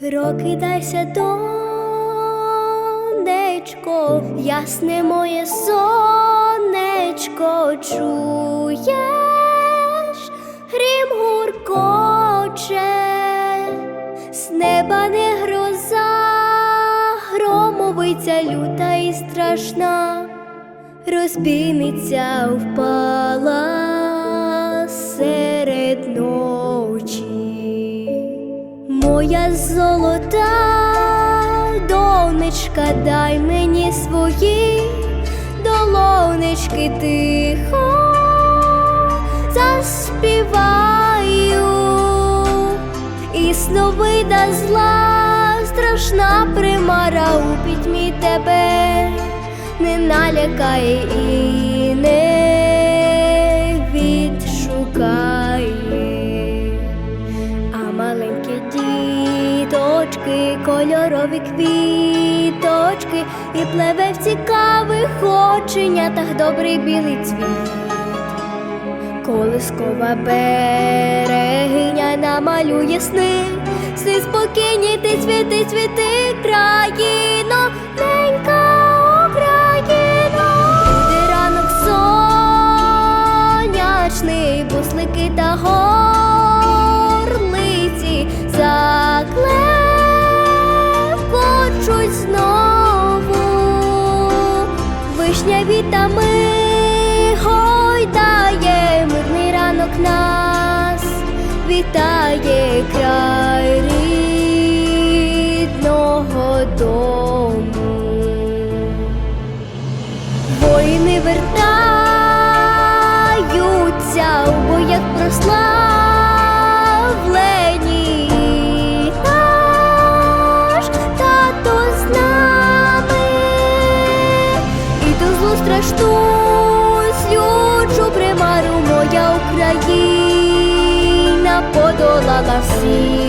Прокидайся, донечко, ясне моє сонечко, чуєш, грім гуркоче, з неба не гроза, громовиця люта і страшна, розбійниця впала серед Моя золота донечка, дай мені свої долонечки тихо заспіваю, і сновида зла, страшна примара у пітьмі тебе не налякає і не відшукає. А маленькі діточки, кольорові квіточки, і пливе в цікавих оченятах добрий білий цвіт. Колискова берегиня намалює сни, сни спокійні ти цвіти, цвіти, країно, ненька ранок сонячний, буслики та горлиці вишня вітами гойдає, мирний ранок нас вітає край рідного дому. Воїни вертаються у боях прославлені. Страшну слючу примару моя Україна подолала всім